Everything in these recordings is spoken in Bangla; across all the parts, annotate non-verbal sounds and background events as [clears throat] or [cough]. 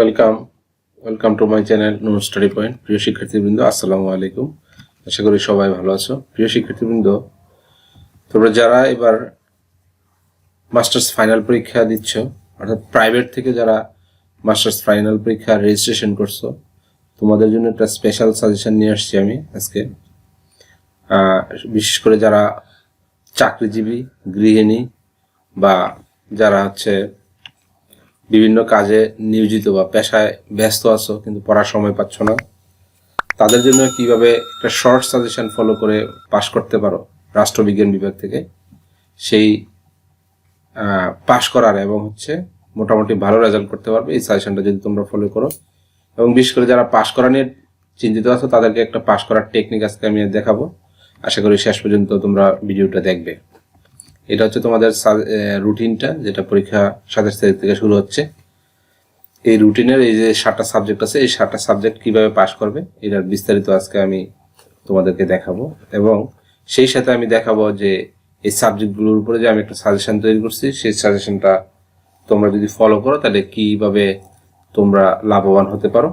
Welcome welcome to my channel noon study point প্রিয় শিক্ষার্থীবৃন্দ, আসসালামু আলাইকুম। আশা করি সবাই ভালো আছো। প্রিয় শিক্ষার্থীবৃন্দ, তোমরা যারা এবার মাস্টার্স ফাইনাল পরীক্ষা দিচ্ছ, অর্থাৎ প্রাইভেট থেকে যারা মাস্টার্স ফাইনাল পরীক্ষা রেজিস্ট্রেশন করছ, তোমাদের জন্য একটা স্পেশাল সাজেশন নিয়ে আসছি আমি আজকে। বিশেষ করে যারা চাকরিজীবী, গৃহিণী বা যারা হচ্ছে বিভিন্ন কাজে নিয়োজিত বা পেশায় ব্যস্ত আছো, কিন্তু পড়ার সময় পাচ্ছ না। তাদের জন্য কীভাবে একটা শর্ট সাজেশন ফলো করে পাশ করতে পারো রাষ্ট্রবিজ্ঞান বিভাগ থেকে? সেই পাশ করার এবং হচ্ছে মোটামুটি ভালো রেজাল্ট করতে পারবে এই সাজেশনটা যদি তোমরা ফলো করো। এবং বিশেষ করে যারা পাশ করা নিয়ে চিন্তিত আছো, তাদেরকে একটা পাশ করার টেকনিক আজকে আমি দেখাবো। আশা করি শেষ পর্যন্ত তোমরা ভিডিওটা দেখবে। এটা হচ্ছে তোমাদের রুটিনটা, যেটা পরীক্ষা সাতাশ তারিখ থেকে শুরু হচ্ছে। এই রুটিনের এই যে সাতটা সাবজেক্ট আছে, এই সাতটা সাবজেক্ট কীভাবে পাশ করবে, এটার বিস্তারিত আজকে আমি তোমাদেরকে দেখাবো। এবং সেই সাথে আমি দেখাবো যে এই সাবজেক্টগুলোর উপরে যে আমি একটা সাজেশন তৈরি করছি, সেই সাজেশনটা তোমরা যদি ফলো করো, তাহলে কীভাবে তোমরা লাভবান হতে পারো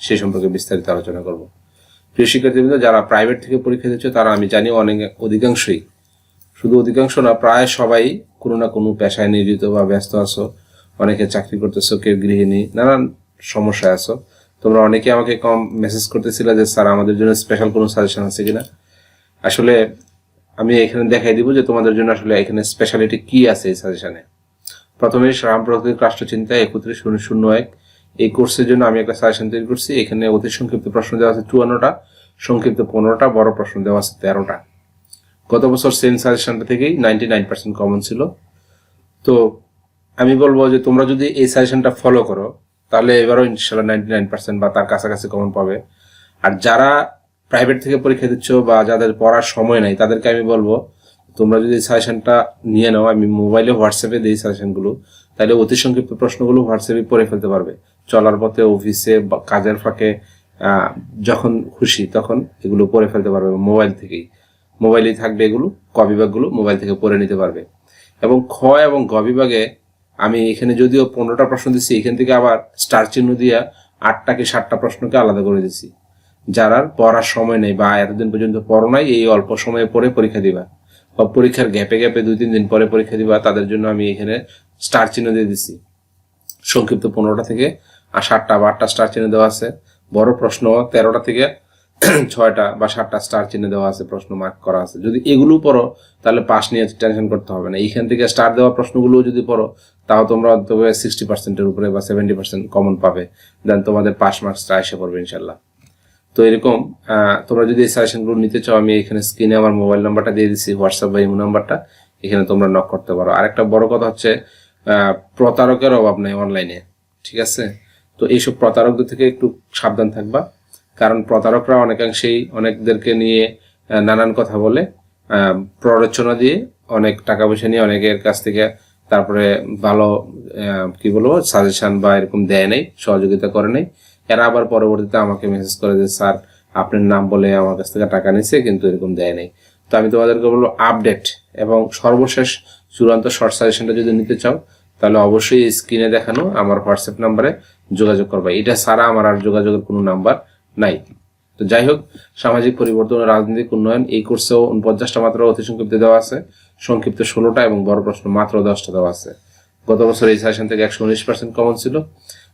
সেই সম্পর্কে বিস্তারিত আলোচনা করব। প্রিয় শিক্ষার্থীবৃন্দ, যারা প্রাইভেট থেকে পরীক্ষা দিচ্ছ, তারা আমি জানি অনেক, অধিকাংশই শুধু অধিকাংশ না, প্রায় সবাই কোনো না কোনো পেশায় নিয়োজিত বা ব্যস্ত আছো, অনেকে চাকরি করতেছো, কেউ গৃহিণী, নানান সমস্যায় আছো। তোমরা অনেকে আমাকে কম মেসেজ করতেছিলে যে, স্যার, আমাদের জন্য স্পেশাল কোনো সাজেশন আছে কিনা? আসলে আমি এখানে দেখাই দিব যে, তোমাদের জন্য আসলে এখানে স্পেশালিটি কি আছে এই সাজেশনে প্রথমে সাম্প্রতিক রাষ্ট্রচিন্তা একত্রিশ শূন্য শূন্য এক। এই কোর্সের জন্য আমি একটা সাজেশন তৈরি করছি। এখানে অতি সংক্ষিপ্ত প্রশ্ন দেওয়া আছে চুয়ান্নটা, সংক্ষিপ্ত পনেরোটা, বড় প্রশ্ন দেওয়া আছে তেরোটা। গত বছর সেম সাজেশনটা থেকেই নাইনটি নাইন পার্সেন্ট কমন ছিল। তো আমি বলব যে তোমরা যদি এই সাজেশনটা ফলো করো, তাহলে এবারও ইনশাল্লাহ নাইনটি নাইন পার্সেন্ট বা তার কাছাকাছি কমন পাবে। আর যারা প্রাইভেট থেকে পরীক্ষা দিচ্ছ বা যাদের পড়ার সময় নাই, তাদেরকে আমি বলব, তোমরা যদি সাজেশনটা নিয়ে নাও, আমি মোবাইলে হোয়াটসঅ্যাপে দিই সাজেশনগুলো তাহলে অতি সংক্ষিপ্ত প্রশ্নগুলো হোয়াটসঅ্যাপে পড়ে ফেলতে পারবে। চলার পথে অফিসে বা কাজের ফাঁকে যখন খুশি, তখন এগুলো পড়ে ফেলতে পারবে মোবাইল থেকেই। মোবাইলেই থাকবে এগুলো ক বিভাগগুলো মোবাইল থেকে পড়ে নিতে পারবে। এবং খ এবং গ বিভাগে আমি এখানে যদিও পনেরোটা প্রশ্ন দিচ্ছি, এখান থেকে আবার স্টার চিহ্ন দিয়া আটটা কি সাতটা প্রশ্নকে আলাদা করে দিচ্ছি। যারা পড়ার সময় নেই বা এতদিন পর্যন্ত পড়ো নাই, এই অল্প সময়ে পড়ে পরীক্ষা দিবা। বা পরীক্ষার গ্যাপে গ্যাপে দুই, তিন দিন পরে পরীক্ষা দিবা, তাদের জন্য আমি এখানে স্টার চিহ্ন দিয়ে দিচ্ছি। সংক্ষিপ্ত পনেরোটা থেকে আর সাতটা বা আটটা স্টার চিহ্ন দেওয়া আছে। বড় প্রশ্ন তেরোটা থেকে [clears throat] ছয়টা বা সাতটা স্টার চিহ্ন দেওয়া আছে, প্রশ্ন মার্ক করা আছে। যদি এগুলো পড়ো, তাহলে পাস নিয়ে টেনশন করতে হবে না। এইখান থেকে স্টার দেওয়া প্রশ্নগুলো যদি পড়ো, তাও তোমরা তবে সিক্সটি পার্সেন্টের উপরে বা সেভেন্টি পার্সেন্ট কমন পাবে। দেন তোমাদের পাস মার্কসটা এসে পড়বে ইনশাল্লাহ তো এরকম তোমরা যদি এই সাজেশনগুলো নিতে চাও, আমি এখানে স্ক্রিনে আমার মোবাইল নাম্বারটা দিয়ে দিচ্ছি হোয়াটসঅ্যাপ বা ইমো নাম্বারটা এখানে তোমরা নক করতে পারো। আরেকটা বড় কথা হচ্ছে প্রতারকের অভাব নেই অনলাইনে ঠিক আছে? তো এইসব প্রতারকদের থেকে একটু সাবধান থাকবা। কারণ প্রতারকরা অনেকাংশেই অনেকদেরকে নিয়ে নানান কথা বলে প্ররোচনা দিয়ে অনেক টাকা পয়সা নিয়ে অনেকের কাছ থেকে তারপরে ভালো কি বলব সাজেশন বা এরকম দেয় নাই, সহযোগিতা করে নাই। এরা আবার পরবর্তীতে আমাকে মেসেজ করে যে, স্যার, আপনার নাম বলে আমার কাছ থেকে টাকা নিছে, কিন্তু এরকম দেয় নাই। তো আমি তোমাদেরকে বলব আপডেট এবং সর্বশেষ চূড়ান্ত শর্ট সাজেশনটা যদি নিতে চাও, তাহলে অবশ্যই স্ক্রিনে দেখানো আমার হোয়াটসঅ্যাপ নাম্বারে যোগাযোগ করবে। এটা ছাড়া আমার আর যোগাযোগের কোনো নাম্বার নাই। তো যাই হোক, সামাজিক পরিবর্তন ও রাজনৈতিক উন্নয়ন, এই কোর্সেও উনপঞ্চাশটা মাত্র অতি সংক্ষিপ্ত দেওয়া আছে। সংক্ষিপ্ত ষোলোটা এবং বড় প্রশ্ন মাত্র দশটা দেওয়া আছে। গত বছর এই সেশন থেকে একশো উনিশ পার্সেন্ট কমন ছিল।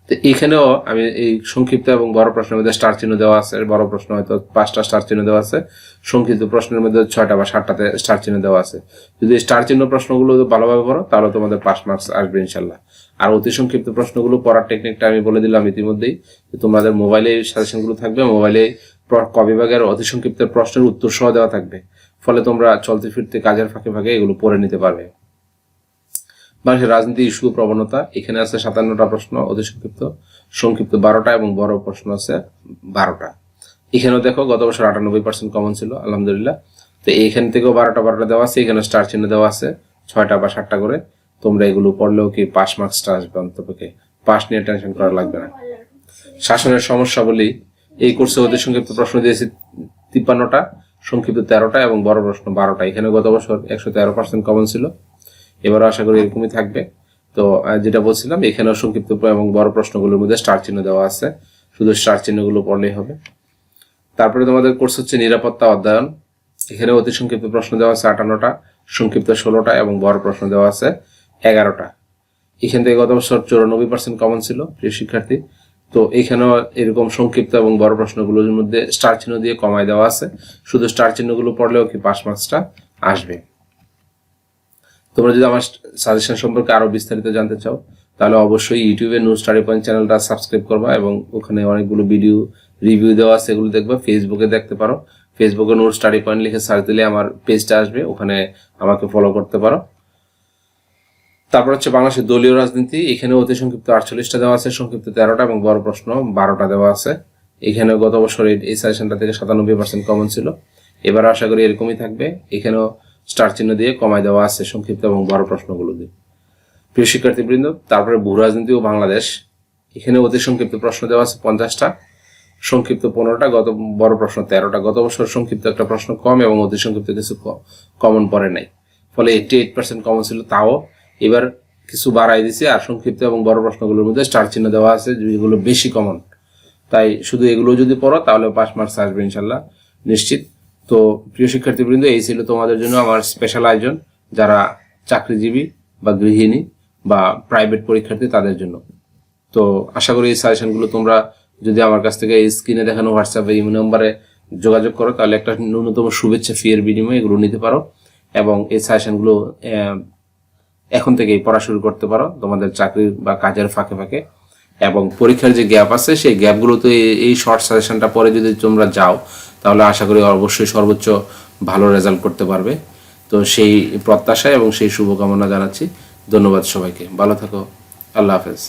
তো এখানেও আমি এই সংক্ষিপ্ত এবং বড় প্রশ্নের মধ্যে স্টার চিহ্ন দেওয়া আছে। বড় প্রশ্ন হয়তো পাঁচটা স্টার চিহ্ন দেওয়া আছে। সংক্ষিপ্ত প্রশ্নের মধ্যে ছয়টা বা সাতটাতে স্টার চিহ্ন দেওয়া আছে। যদি স্টার চিহ্ন প্রশ্নগুলো ভালোভাবে পড়ো, তাহলে তোমাদের পাস মার্কস আসবে ইনশাল্লাহ। আর অতি সংক্ষিপ্ত প্রশ্নগুলো পড়ার টেকনিকটা আমি বলে দিলাম ইতিমধ্যেই। তোমাদের মোবাইলে সাজেশনগুলো থাকবে মোবাইলে প্র- ক বিভাগের অতি সংক্ষিপ্ত প্রশ্নের উত্তর সহ দেওয়া থাকবে। ফলে তোমরা চলতে ফিরতে কাজের ফাঁকে ফাঁকে এগুলো পড়ে নিতে পারবে। মানুষের রাজনীতি ইস্যু, প্রবণতা, এখানে আছে সাতান্নটা প্রশ্ন অতি সংক্ষিপ্ত। সংক্ষিপ্ত বারোটা এবং বড় প্রশ্ন আছে বারোটা। এখানেও দেখো, গত বছর আটানব্বই পার্সেন্ট কমন ছিল, আলহামদুলিল্লাহ। তো এইখান থেকেও বারোটা বারোটা দেওয়া আছে, এখানে স্টার চিহ্ন দেওয়া আছে, ছয়টা বা সাতটা করে। তোমরা এগুলো পড়লেও কি পাস মার্কসটা আসবে অন্তপক্ষে পাস নিয়ে টেনশন করা লাগবে না। শাসনের সমস্যা বলি, এই কোর্সে অতি সংক্ষিপ্ত প্রশ্ন দিয়েছি তিপ্পান্নটা, সংক্ষিপ্ত তেরোটা এবং বড় প্রশ্ন বারোটা। এখানে গত বছর একশো তেরো পার্সেন্ট কমন ছিল। এবারও আশা করি এরকমই থাকবে। তো যেটা বলছিলাম, এখানেও সংক্ষিপ্ত এবং বড় প্রশ্নগুলোর মধ্যে স্টার চিহ্ন দেওয়া আছে। শুধু স্টার চিহ্নগুলো পড়লেই হবে। তারপরে তোমাদের কোর্স হচ্ছে নিরাপত্তা অধ্যয়ন। এখানে অতি সংক্ষিপ্ত প্রশ্ন দেওয়া আছে আটান্নটা, সংক্ষিপ্ত ষোলোটা এবং বড় প্রশ্ন দেওয়া আছে এগারোটা। এখান থেকে গত বছর চৌরানব্বই পার্সেন্ট কমন ছিল, প্রিয় শিক্ষার্থী। তো এখানেও এরকম সংক্ষিপ্ত এবং বড় প্রশ্নগুলোর মধ্যে স্টার চিহ্ন দিয়ে কমায় দেওয়া আছে। শুধু স্টার চিহ্নগুলো পড়লেও কি পাস মার্কসটা আসবে। তোমরা যদি আমার সাজেশন সম্পর্কে আরও বিস্তারিত জানতে চাও, তাহলে অবশ্যই ইউটিউবে নিউজ স্টাডি পয়েন্ট চ্যানেলটা সাবস্ক্রাইব করবা এবং ওখানে অনেকগুলো ভিডিও রিভিউ দেওয়া আছে, এগুলো দেখবা ফেসবুকে দেখতে পারো। ফেসবুকে নোট স্টাডি পয়েন্ট লিখে সার্চ দিলে আমার পেজটা আসবে, ওখানে আমাকে ফলো করতে পারো। তারপর হচ্ছে বাংলাদেশের দলীয় রাজনীতি এখানে অতি সংক্ষিপ্ত আটচল্লিশটা দেওয়া আছে, সংক্ষিপ্ত তেরোটা এবং বড় প্রশ্ন বারোটা দেওয়া আছে। এখানে গত বছরের এই সাজেশনটা থেকে সাতানব্বই পার্সেন্ট কমন ছিল। এবার আশা করি এরকমই থাকবে। এখানেও স্টার চিহ্ন দিয়ে কমায় দেওয়া আছে সংক্ষিপ্ত এবং বড় প্রশ্নগুলো দিয়ে। প্রিয় শিক্ষার্থীবৃন্দ, তারপরে ভূ রাজনীতি ও বাংলাদেশ। এখানে অতি সংক্ষিপ্ত প্রশ্ন দেওয়া আছে পঞ্চাশটা, সংক্ষিপ্ত পনেরোটা, গত বড় প্রশ্ন তেরোটা। গত বছর সংক্ষিপ্ত একটা প্রশ্ন কম এবং অতি সংক্ষিপ্ত কিছু কমন পড়ে নাই। ফলে এইটি এইট পার্সেন্ট কমন ছিল তাও। এবার কিছু বাড়াই দিছে আর সংক্ষিপ্ত এবং বড় প্রশ্নগুলোর মধ্যে স্টার চিহ্ন দেওয়া আছে যেগুলো বেশি কমন তাই শুধু এগুলো যদি পড়ো তাহলে পাস মার্কস আসবে ইনশাল্লাহ। নিশ্চিত। তো প্রিয় শিক্ষার্থীবৃন্দ, এই ছিল তোমাদের জন্য আমার স্পেশাল আয়োজন যারা চাকরিজীবী বা গৃহিণী বা প্রাইভেট পরীক্ষার্থী তাদের জন্য। তো আশা করি এই সাজেশনগুলো তোমরা যদি আমার কাছ থেকে এই স্ক্রিনে দেখানো হোয়াটসঅ্যাপে ইমেল নাম্বারে যোগাযোগ করো, তাহলে একটা ন্যূনতম শুভেচ্ছা ফি এর বিনিময়ে এগুলো নিতে পারো এবং এই সাজেশনগুলো এখন থেকেই পড়া শুরু করতে পারো তোমাদের চাকরি বা কাজের ফাঁকে ফাঁকে। এবং পরীক্ষার যে গ্যাপ আছে, সেই গ্যাপগুলোতে এই শর্ট সাজেশনটা পরে যদি তোমরা যাও তাহলে আশা করি অবশ্যই সর্বোচ্চ ভালো রেজাল্ট করতে পারবে। তো সেই প্রত্যাশা এবং সেই শুভকামনা জানাচ্ছি। ধন্যবাদ সবাইকে। ভালো থাকো। আল্লাহ হাফেজ।